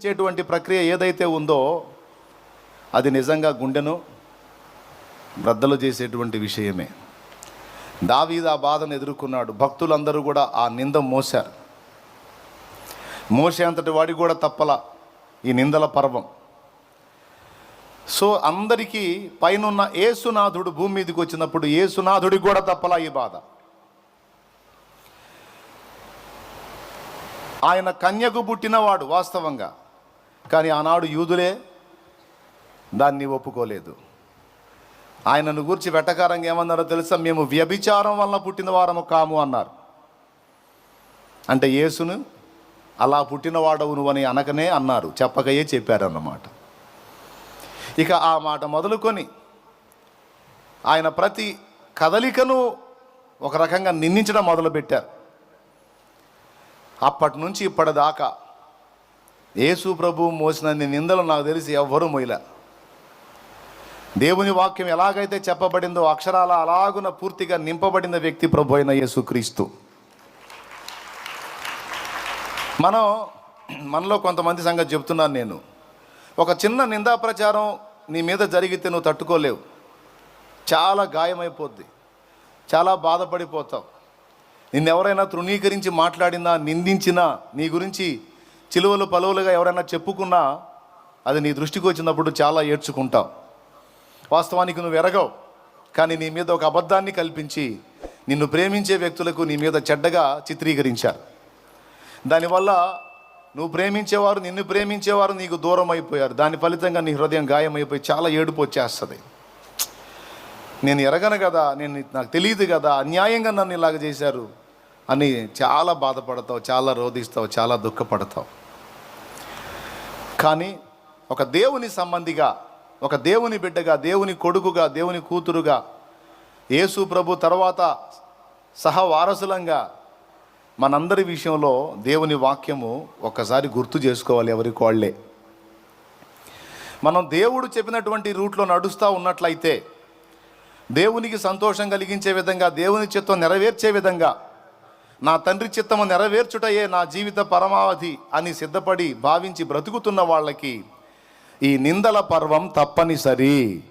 ఇచ్చేటువంటి ప్రక్రియ ఏదైతే ఉందో అది నిజంగా గుండెను బ్రద్దలు చేసేటువంటి విషయమే. దావీదు ఆ బాధను ఎదుర్కొన్నాడు. భక్తులందరూ కూడా ఆ నింద మోశారు. మోసే అంతటి వాడికి కూడా తప్పల ఈ నిందల పర్వం. సో అందరికీ పైనున్న ఏసునాథుడు భూమి మీదకి వచ్చినప్పుడు ఏసునాథుడికి కూడా తప్పలా ఈ బాధ. ఆయన కన్యకు పుట్టినవాడు వాస్తవంగా. కానీ ఆనాడు యూదులే దాన్ని ఒప్పుకోలేదు. ఆయనను గురించి వెటకారంగా ఏమన్నారో తెలుసా? మేము వ్యభిచారం వల్ల పుట్టిన వారము కాము అన్నారు. అంటే యేసును అలా పుట్టినవాడవు నువ్వు అని అనకనే అన్నారు. చెప్పకయే చెప్పారన్నమాట. ఇక ఆ మాట మొదలుకొని ఆయన ప్రతి కదలికను ఒక రకంగా నిందించడం మొదలుపెట్టారు. అప్పటి నుంచి ఇప్పటిదాకా యేసు ప్రభు మోసినన్ని నిందలు నాకు తెలిసి ఎవ్వరూ మోయలే. దేవుని వాక్యం ఎలాగైతే చెప్పబడిందో అక్షరాల అలాగున పూర్తిగా నింపబడిన వ్యక్తి ప్రభు అయిన యేసుక్రీస్తు మనం మనలో కొంతమంది సంగతి చెప్తున్నాను నేను. ఒక చిన్న నిందా ప్రచారం నీ మీద జరిగితే నువ్వు తట్టుకోలేవు. చాలా గాయమైపోద్ది. చాలా బాధపడిపోతావు. నిన్నెవరైనా తృణీకరించి మాట్లాడినా నిందించినా నీ గురించి చిలువలు పలువులుగా ఎవరైనా చెప్పుకున్నా అది నీ దృష్టికి వచ్చినప్పుడు చాలా ఏడ్చుకుంటావు. వాస్తవానికి నువ్వు ఎరగవు. కానీ నీ మీద ఒక అబద్ధాన్ని కల్పించి నిన్ను ప్రేమించే వ్యక్తులకు నీ మీద చెడ్డగా చిత్రీకరించారు. దానివల్ల నువ్వు ప్రేమించేవారు నిన్ను ప్రేమించేవారు నీకు దూరం అయిపోయారు దాని ఫలితంగా నీ హృదయం గాయమైపోయి చాలా ఏడుపు వచ్చేస్తుంది. నేను ఎరగను కదా నేను నాకు తెలియదు కదా అన్యాయంగా నన్ను ఇలాగ చేశారు అని చాలా బాధపడతావు చాలా రోధిస్తావు చాలా దుఃఖపడతావు. కానీ ఒక దేవుని సంబంధిగా ఒక దేవుని బిడ్డగా దేవుని కొడుకుగా దేవుని కూతురుగా యేసు ప్రభు తర్వాత సహవారసులంగా మనందరి విషయంలో దేవుని వాక్యము ఒక్కసారి గుర్తు చేసుకోవాలి ఎవరికి వాళ్ళే. మనం దేవుడు చెప్పినటువంటి రూట్లో నడుస్తూ ఉన్నట్లయితే దేవునికి సంతోషం కలిగించే విధంగా దేవుని చిత్తం నెరవేర్చే విధంగా నా తండ్రి చిత్తము నెరవేర్చుటయే నా జీవిత పరమావధి అని సిద్ధపడి భావించి బ్రతుకుతున్న వాళ్ళకి ఈ నిందల పర్వం తప్పనిసరి.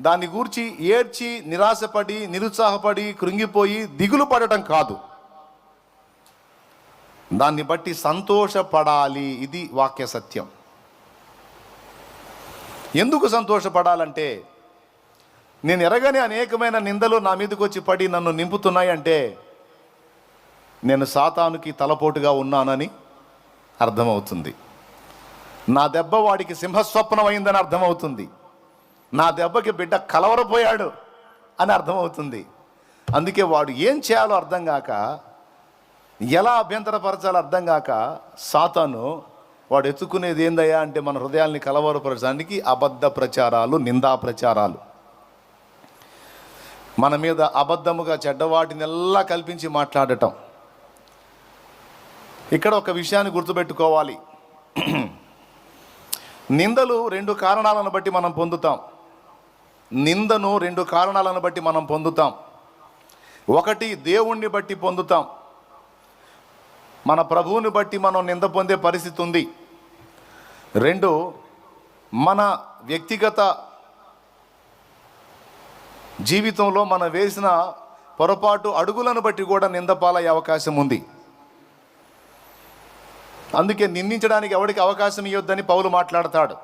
దాన్ని గూర్చి ఏడ్చి నిరాశపడి నిరుత్సాహపడి కృంగిపోయి దిగులు పడటం కాదు. దాన్ని బట్టి సంతోషపడాలి ఇది వాక్య సత్యం. ఎందుకు సంతోషపడాలంటే నేను ఎరగని అనేకమైన నిందలు నా మీదకి వచ్చి పడి నన్ను నింపుతున్నాయి అంటే నేను సాతానుకి తలపోటుగా ఉన్నానని అర్థమవుతుంది. నా దెబ్బ వాడికి సింహస్వప్నం అయిందని అర్థమవుతుంది. నా దెబ్బకి బిడ్డ కలవరపోయాడు అని అర్థమవుతుంది. అందుకే వాడు ఏం చేయాలో అర్థం కాక ఎలా అభ్యంతరపరచాలో అర్థం కాక సాతాను వాడు ఎత్తుకునేది ఏందయ్యా అంటే మన హృదయాల్ని కలవరపరచడానికి అబద్ధ ప్రచారాలు నిందా ప్రచారాలు. మన మీద అబద్ధముగా చెడ్డవాటినెల్లా కల్పించి మాట్లాడటం. ఇక్కడ ఒక విషయాన్ని గుర్తుపెట్టుకోవాలి. నిందలు రెండు కారణాలను బట్టి మనం పొందుతాం. నిందను రెండు కారణాలను బట్టి మనం పొందుతాం. ఒకటి దేవుణ్ణి బట్టి పొందుతాం. మన ప్రభువుని బట్టి మనం నింద పొందే పరిస్థితి ఉంది. రెండు మన వ్యక్తిగత జీవితంలో మనం వేసిన పొరపాటు అడుగులను బట్టి కూడా నిందపాలయ్యే అవకాశం ఉంది. అందుకే నిందించడానికి ఎవరికి అవకాశం ఇవ్వద్దని పౌలు మాట్లాడతాడు.